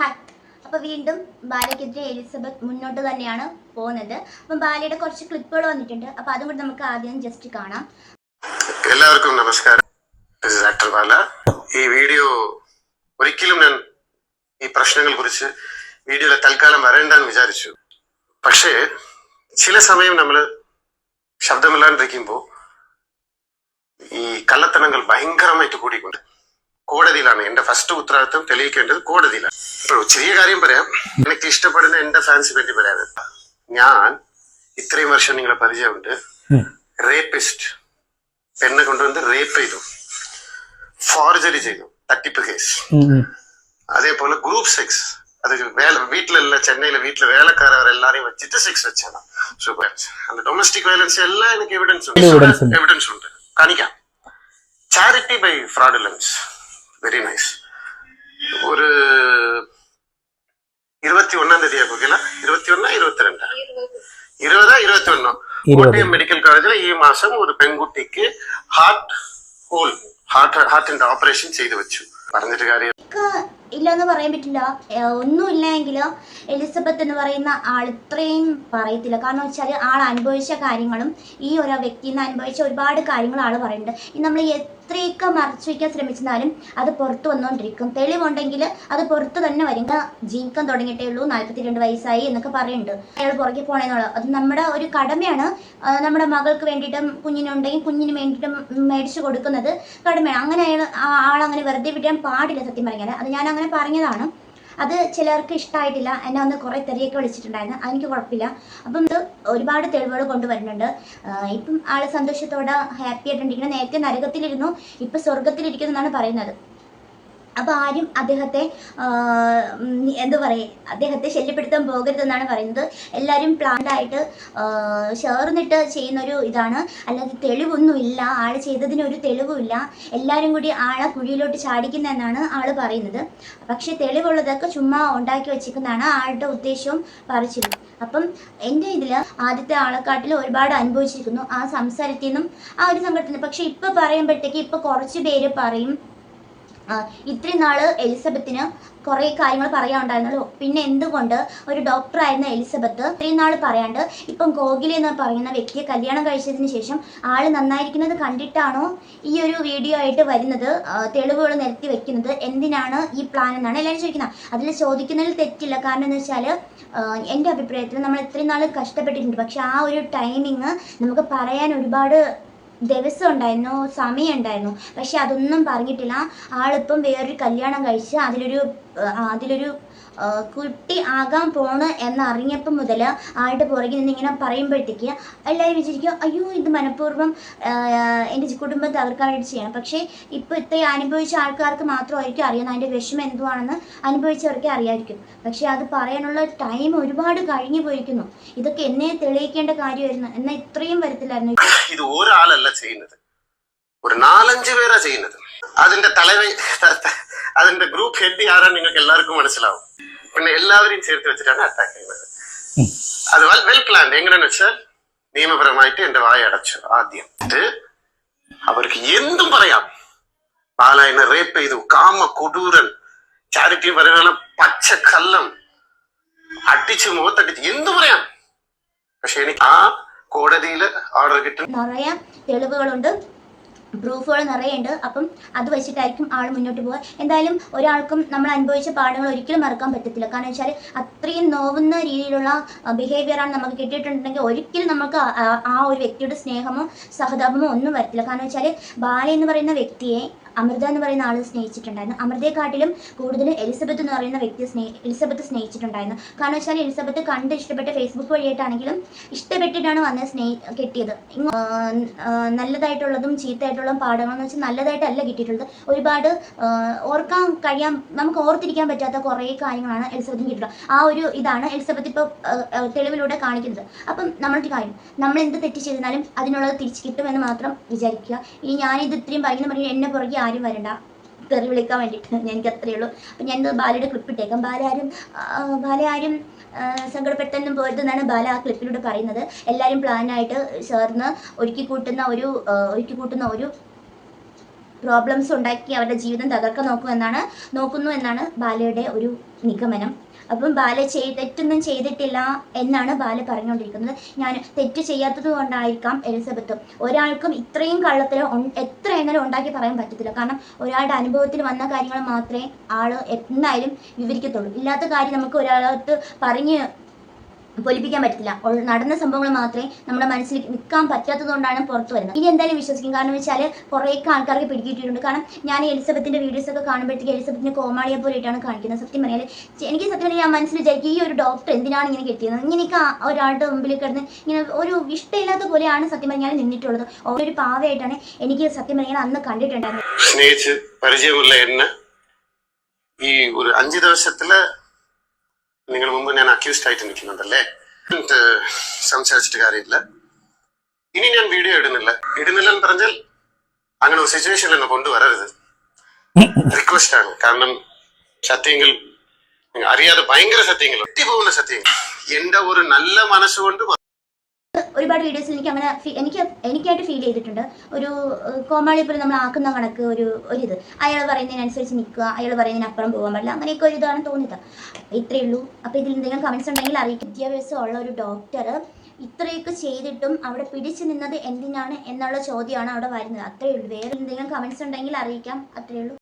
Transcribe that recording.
Hi. അപ്പൊ വീണ്ടും ബാലയ്ക്കെതിരെ Elizabeth മുന്നോട്ട് തന്നെയാണ് പോകുന്നത്. അപ്പം ബാലയുടെ കുറച്ച് ക്ലിപ്പുകൾ വന്നിട്ടുണ്ട്. അപ്പൊ അതും കൂടി നമുക്ക് ആദ്യം ജസ്റ്റ് കാണാം. എല്ലാവർക്കും നമസ്കാരം. ബാല. ഈ വീഡിയോ ഒരിക്കലും ഞാൻ ഈ പ്രശ്നങ്ങൾ കുറിച്ച് വീഡിയോയിൽ തൽക്കാലം വരേണ്ടെന്ന് വിചാരിച്ചു. പക്ഷേ ചില സമയം നമ്മൾ ശബ്ദമില്ലാണ്ടിരിക്കുമ്പോൾ ഈ കള്ളത്തനങ്ങൾ ഭയങ്കരമായിട്ട് കൂടിക്കൊണ്ട് കോടതിയിലാണ് എന്റെ ഫസ്റ്റ് ഉത്തരവാദിത്വം തെളിയിക്കേണ്ടത് കോടതിയിലാണ് ഇപ്പോൾ ചെറിയ കാര്യം പറയാം എനിക്ക് ഇഷ്ടപ്പെടുന്ന എന്റെ ഫാൻസിനെ പറ്റി പറയാൻ ഞാൻ ഇത്രയും വർഷം നിങ്ങളെ പരിചയമുണ്ട് റേപ്പിസ്റ്റ് പെണ്ണ് കൊണ്ടുവന്ന് റേപ്പ് ചെയ്തു ഫോർജറി ചെയ്തു തട്ടിപ്പ് കേസ് അതേപോലെ ഗ്രൂപ്പ് സെക്സ് അത് വേല വീട്ടിലല്ല ചെന്നൈയിലെ വീട്ടിലെ വേലക്കാരവർ എല്ലാരെയും വെച്ചിട്ട് സെക്സ് വെച്ചാണ് സൂപ്പർ அந்த ഡൊമസ്റ്റിക് വയലൻസ് എല്ലാം എനിക്ക് എവിഡൻസ് Evidence ഉണ്ട് ഉണ്ട്. എവിഡൻസ് ഉണ്ട് കാണിക്കാം ചാരിറ്റി ബൈ ഫ്രോഡുലൻസ് വെരി നൈസ് ഒരു ഇരുപത്തി ഒന്നാം തീയതി ആക്കുകയില്ല ഇരുപത്തി ഒന്നാ ഇരുപത്തിരണ്ടാ ഇരുപതാ ഇരുപത്തി ഒന്നോ ഇരുപത്. കോട്ടയം മെഡിക്കൽ കോളേജിൽ ഈ മാസം ഒരു പെൺകുട്ടിക്ക് ഹാർട്ട് ഹോൾ ഹാർട്ട് ഹാർട്ടിന്റെ ഓപ്പറേഷൻ ചെയ്തു വെച്ചു പറഞ്ഞിട്ട് കാര്യം ഒക്കെ ഇല്ലെന്ന് പറയാൻ പറ്റില്ല. ഒന്നുമില്ലെങ്കിൽ ഒന്നുമില്ല എലിസബത്ത് എന്ന് പറയുന്ന ആൾ ഇത്രയും പറയത്തില്ല. കാരണം വെച്ചാൽ ആൾ അനുഭവിച്ച കാര്യങ്ങളും ഈ ഒരു വ്യക്തിയിൽ നിന്ന് അനുഭവിച്ച ഒരുപാട് കാര്യങ്ങൾ ആൾ പറയുന്നുണ്ട്. ഇനി നമ്മൾ എത്രയൊക്കെ മറച്ചു വയ്ക്കാൻ ശ്രമിച്ചാലും അത് പുറത്ത് വന്നുകൊണ്ടിരിക്കും തെളിവുണ്ടെങ്കിൽ അത് പുറത്ത് തന്നെ വരും. ജീവിക്കാൻ തുടങ്ങിയിട്ടേ ഉള്ളൂ. നാൽപ്പത്തി രണ്ട് വയസ്സായി എന്നൊക്കെ പറയുന്നുണ്ട്. അയാൾ പുറകെ പോകണമെന്നുള്ളത് അത് നമ്മുടെ ഒരു കടമയാണ്. നമ്മുടെ മകൾക്ക് വേണ്ടിയിട്ടും കുഞ്ഞിനുണ്ടെങ്കിൽ കുഞ്ഞിന് വേണ്ടിയിട്ടും മേടിച്ചു കൊടുക്കുന്നത് കടമയാണ്. അങ്ങനെ അയാൾ ആ- അങ്ങനെ വെറുതെ വിടാൻ പാടില്ല സത്യം പറഞ്ഞാൽ അത് ഞാൻ അങ്ങനെ പറഞ്ഞതാണ്. അത് ചിലർക്ക് ഇഷ്ടമായിട്ടില്ല എന്നെ ഒന്ന് കുറേ തെറിയൊക്കെ വിളിച്ചിട്ടുണ്ടായിരുന്നു. അതെനിക്ക് കുഴപ്പമില്ല. അപ്പം ഇത് ഒരുപാട് തെളിവുകൾ കൊണ്ടുവരുന്നുണ്ട്. ഇപ്പം ആൾ സന്തോഷത്തോടെ ഹാപ്പി ആയിട്ടുണ്ടെങ്കിൽ നേരത്തെ നരകത്തിലിരുന്നു. ഇപ്പം സ്വർഗത്തിലിരിക്കുന്നു എന്നാണ് പറയുന്നത്. അപ്പോൾ ആരും അദ്ദേഹത്തെ എന്താ പറയുക അദ്ദേഹത്തെ ശല്യപ്പെടുത്താൻ പോകരുതെന്നാണ് പറയുന്നത്. എല്ലാവരും പ്ലാൻഡ് ആയിട്ട് ആ, ചേർന്നിട്ട് ചെയ്യുന്നൊരു ഇതാണ്. അല്ലാതെ തെളിവൊന്നുമില്ല. ആൾ ചെയ്തതിന് ഒരു തെളിവുമില്ല. എല്ലാവരും കൂടി ആളെ കുഴിയിലോട്ട് ചാടിക്കുന്നതെന്നാണ് ആൾ പറയുന്നത്. പക്ഷേ തെളിവുള്ളതൊക്കെ ചുമ്മാ ഉണ്ടാക്കി വെച്ചിരിക്കുന്നതാണ് ആളുടെ ഉദ്ദേശവും പറിച്ചിരുന്നു അപ്പം എന്റെ ഇതിൽ ആദ്യത്തെ ആളെക്കാട്ടിൽ ഒരുപാട് അനുഭവിച്ചിരിക്കുന്നു ആ സംസാരത്തിൽ നിന്നും ആ ഒരു സംഘടന. പക്ഷേ ഇപ്പോൾ പറയുമ്പോഴത്തേക്ക് ഇപ്പോൾ കുറച്ച് പേര് പറയും. ഇത്രയും നാൾ എലിസബത്തിന് കുറേ കാര്യങ്ങൾ പറയാനുണ്ടായിരുന്നല്ലോ. പിന്നെ എന്തുകൊണ്ട് ഒരു ഡോക്ടറായിരുന്ന എലിസബത്ത് ഇത്രയും നാൾ പറയാണ്ട് ഇപ്പം ഗോകുലി എന്ന് പറയുന്ന വ്യക്തിയെ കല്യാണം കഴിച്ചതിന് ശേഷം ആൾ നന്നായിരിക്കുന്നത് കണ്ടിട്ടാണോ ഈ ഒരു വീഡിയോ ആയിട്ട് വരുന്നത്? തെളിവുകൾ നിരത്തി വെക്കുന്നത് എന്തിനാണ് ഈ പ്ലാൻ എന്നാണ് എല്ലാവരും ചോദിക്കുന്നത്. അതിൽ ചോദിക്കുന്നതിൽ തെറ്റില്ല. കാരണം എന്ന് വെച്ചാൽ എന്റെ അഭിപ്രായത്തിൽ നമ്മൾ ഇത്രയും നാൾ കഷ്ടപ്പെട്ടിട്ടുണ്ട്. പക്ഷെ ആ ഒരു ടൈമിങ് നമുക്ക് പറയാൻ ഒരുപാട് ദിവസം ഉണ്ടായിരുന്നു സമയം ഉണ്ടായിരുന്നു പക്ഷെ അതൊന്നും പറഞ്ഞിട്ടില്ല. ആളിപ്പം വേറൊരു കല്യാണം കഴിച്ച് അതിലൊരു അതിലൊരു കുട്ടി ആകാൻ പോണ് എന്നറിഞ്ഞപ്പം മുതൽ ആയിട്ട് പുറകിൽ നിന്ന് ഇങ്ങനെ പറയുമ്പോഴത്തേക്ക് എല്ലാവരും വിചാരിക്കും അയ്യോ ഇത് മനഃപൂർവം എന്റെ കുടുംബം തകർക്കാൻ വേണ്ടി ചെയ്യണം. പക്ഷേ ഇപ്പോൾ ഇത്രയും അനുഭവിച്ച ആൾക്കാർക്ക് മാത്രമായിരിക്കും അറിയുന്നത്. അതിന്റെ വിഷമം എന്തുവാണെന്ന് അനുഭവിച്ചവർക്കേ അറിയായിരിക്കും. പക്ഷേ അത് പറയാനുള്ള ടൈം ഒരുപാട് കഴിഞ്ഞു പോയിരിക്കുന്നു. ഇതൊക്കെ എന്നെ തെളിയിക്കേണ്ട കാര്യമായിരുന്നു. എന്നാൽ ഇത്രയും വരത്തില്ലായിരുന്നു. ഇത് ഒരാളല്ല ചെയ്യുന്നത്. ഒരു നാലഞ്ച് പേരാ ചെയ്യുന്നത്. അതിന്റെ തലവ അതിന്റെ ഗ്രൂപ്പ് ഹെഡ് ആരാ നിങ്ങൾക്ക് എല്ലാവർക്കും മനസ്സിലാവും. പിന്നെ എല്ലാവരെയും ചേർത്ത് വെച്ചിട്ടാണ് അറ്റാക്ക് ചെയ്യുന്നത്. അത് വെൽ പ്ലാൻ എങ്ങനെയാന്ന് വെച്ചാൽ നിയമപരമായിട്ട് എന്റെ വായ അടച്ചു ആദ്യം. അവർക്ക് എന്തും പറയാം. പാലായനെ റേപ്പ് ചെയ്തു. കാമ കൊടൂരൻ ചാരിറ്റി പറയുന്ന പച്ച കല്ലം അടിച്ച് മുഖത്തടിച്ച് എന്തു പറയാം. പക്ഷെ എനിക്ക് ആ കോടതിയിൽ ഓർഡർ കിട്ടും. നിറയെ തെളിവുകളുണ്ട്. പ്രൂഫുകൾ നിറയെ ഉണ്ട് അപ്പം അത് വെച്ചിട്ടായിരിക്കും ആൾ മുന്നോട്ട് പോവുക. എന്തായാലും ഒരാൾക്കും നമ്മൾ അനുഭവിച്ച പാഠങ്ങൾ ഒരിക്കലും മറക്കാൻ പറ്റത്തില്ല. കാരണം വെച്ചാൽ അത്രയും നോവുന്ന രീതിയിലുള്ള ബിഹേവിയറാണ് നമുക്ക് കിട്ടിയിട്ടുണ്ടെങ്കിൽ ഒരിക്കലും നമുക്ക് ആ ഒരു വ്യക്തിയുടെ സ്നേഹമോ സഹതാപമോ ഒന്നും വരത്തില്ല. കാരണം വെച്ചാൽ ബാല എന്ന് പറയുന്ന വ്യക്തിയെ അമൃത എന്ന് പറയുന്ന ആൾ സ്നേഹിച്ചിട്ടുണ്ടായിരുന്നു. അമൃതയെക്കാട്ടിലും കൂടുതൽ എലിസബത്ത് എന്ന് പറയുന്ന വ്യക്തിയെ സ്നേഹ എലിസബത്ത് സ്നേഹിച്ചിട്ടുണ്ടായിരുന്നു. കാരണം വെച്ചാൽ എലിസബത്ത് കണ്ട് ഇഷ്ടപ്പെട്ട ഫേസ്ബുക്ക് വഴിയായിട്ടാണെങ്കിലും ഇഷ്ടപ്പെട്ടിട്ടാണ് വന്ന് സ്നേഹി കെട്ടിയത്. നല്ലതായിട്ടുള്ളതും ചീത്തയായിട്ടുള്ളതും പാഠങ്ങളെന്ന് വെച്ചാൽ നല്ലതായിട്ടല്ല കിട്ടിയിട്ടുള്ളത്. ഒരുപാട് ഓർക്കാൻ കഴിയാൻ നമുക്ക് ഓർത്തിരിക്കാൻ പറ്റാത്ത കുറേ കാര്യങ്ങളാണ് എലിസബത്തിന് കിട്ടിയിട്ടുള്ളത്. ആ ഒരു ഇതാണ് എലിസബത്ത് ഇപ്പോൾ തെളിവിലൂടെ കാണിക്കുന്നത്. അപ്പം നമ്മളൊരു കാര്യം നമ്മൾ എന്ത് തെറ്റ് ചെയ്താലും അതിനുള്ളത് തിരിച്ചു കിട്ടുമെന്ന് മാത്രം വിചാരിക്കുക. ഇനി ഞാനിത് ഇത്രയും പറയുന്ന പറഞ്ഞ് എന്നെ പുറകെ ആരും വരണ്ട. തെറി വിളിക്കാൻ വേണ്ടിയിട്ട് എനിക്ക് അത്രയേ ഉള്ളൂ. അപ്പം ഞാൻ ബാലയുടെ ക്ലിപ്പ് ഇട്ടേക്കാം. ബാല ആരും ബാല ആരും സങ്കടപ്പെട്ടെന്നും പോരുതെന്നാണ് ബാല ആ ക്ലിപ്പിലൂടെ പറയുന്നത്. എല്ലാവരും പ്ലാനായിട്ട് ചേർന്ന് ഒരുക്കി കൂട്ടുന്ന ഒരു ഒരുക്കി കൂട്ടുന്ന ഒരു പ്രോബ്ലംസ് ഉണ്ടാക്കി അവരുടെ ജീവിതം തകർക്കാൻ നോക്കും എന്നാണ് നോക്കുന്നു എന്നാണ് ബാലയുടെ ഒരു നിഗമനം. അപ്പം ബാല ചെയ് തെറ്റൊന്നും ചെയ്തിട്ടില്ല എന്നാണ് ബാല പറഞ്ഞുകൊണ്ടിരിക്കുന്നത് ഞാൻ തെറ്റ് ചെയ്യാത്തത് കൊണ്ടായിരിക്കാം എലിസബത്ത്. ഒരാൾക്കും ഇത്രയും കള്ളത്തിൽ എത്ര എങ്ങനെ ഉണ്ടാക്കി പറയാൻ പറ്റത്തില്ല. കാരണം ഒരാളുടെ അനുഭവത്തിൽ വന്ന കാര്യങ്ങൾ മാത്രമേ ആൾ എന്തായാലും വിവരിക്കത്തുള്ളൂ. ഇല്ലാത്ത കാര്യം നമുക്ക് ഒരാളത്ത് പറഞ്ഞ് പൊലിപ്പിക്കാൻ ഉൾ- നടന്ന സംഭവങ്ങൾ മാത്രമേ നമ്മുടെ മനസ്സിൽ നിൽക്കാൻ പറ്റാത്തതുകൊണ്ടാണ് പുറത്തു വരുന്നത്. ഇനി എന്തായാലും വിശ്വസിക്കും. കാരണം വെച്ചാൽ കുറേയൊക്കെ ആൾക്കാർക്ക് പിടികിട്ടിയിട്ടുണ്ട്. കാരണം ഞാൻ എലിസബത്തിന്റെ വീഡിയോസ് ഒക്കെ കാണുമ്പോഴത്തേക്ക് എലിസബത്തിന്റെ കോമാളിയെ പോലെയിട്ടാണ് കാണിക്കുന്നത്. സത്യം പറഞ്ഞാൽ എനിക്ക് സത്യം പറഞ്ഞാൽ ഞാൻ മനസ്സിൽ വിചാരിക്കും ഈ ഒരു ഡോക്ടർ എന്തിനാണ് ഇങ്ങനെ കിട്ടിയത്? ഇങ്ങനെയൊക്കെ ഒരാളുടെ മുമ്പിൽ കിടന്ന് ഇങ്ങനെ ഒരു ഇഷ്ടമില്ലാത്ത പോലെയാണ് സത്യം പറഞ്ഞാൽ നിന്നിട്ടുള്ളത്. ഒരു പാവയായിട്ടാണ് എനിക്ക് സത്യം പറഞ്ഞാൽ അന്ന് കണ്ടിട്ടുണ്ടായിരുന്നത്. സ്നേഹിച്ച് പരിചയമുള്ള എന്നെ ഈ ഒരു അഞ്ച് ദിവസത്തിൽ നിങ്ങൾ മുമ്പ് ഞാൻ അക്യൂസ്ഡ് ആയിട്ട് നിൽക്കുന്നുണ്ടല്ലേ? സംസാരിച്ചിട്ട് കാര്യമില്ല. ഇനി ഞാൻ വീഡിയോ ഇടുന്നില്ല. ഇടുന്നില്ല എന്ന് പറഞ്ഞാൽ അങ്ങനെ ഒരു സിറ്റുവേഷനിൽ എന്നെ കൊണ്ടുവരരുത്. റിക്വസ്റ്റ് ആണ്. കാരണം സത്യങ്ങൾ അറിയാതെ ഭയങ്കര സത്യങ്ങൾ പോകുന്ന സത്യങ്ങൾ. എന്റെ ഒരു നല്ല മനസ്സുകൊണ്ട് ഒരുപാട് വീഡിയോസിൽ എനിക്ക് അങ്ങനെ എനിക്ക് എനിക്കായിട്ട് ഫീൽ ചെയ്തിട്ടുണ്ട്. ഒരു കോമാളി പോലെ നമ്മൾ ആക്കുന്ന കണക്ക് ഒരു ഒരിത്. അയാൾ പറയുന്നതിനനുസരിച്ച് നിൽക്കുക അയാൾ പറയുന്നതിനപ്പുറം പോകാൻ പാടില്ല അങ്ങനെയൊക്കെ ഒരു ഇതാണ് തോന്നിയത്. ഇത്രയേ ഉള്ളൂ. അപ്പോൾ ഇതിൽ എന്തെങ്കിലും കമൻസ് ഉണ്ടെങ്കിൽ അറിയിക്കും. വിദ്യാഭ്യാസം ഉള്ള ഒരു ഡോക്ടർ ഇത്രയൊക്കെ ചെയ്തിട്ടും അവിടെ പിടിച്ചു നിന്നത് എന്തിനാണ് എന്നുള്ള ചോദ്യമാണ് അവിടെ വരുന്നത്. അത്രയേ ഉള്ളൂ. വേറെ എന്തെങ്കിലും കമൻസ് ഉണ്ടെങ്കിൽ അറിയിക്കാം. അത്രയേ ഉള്ളൂ.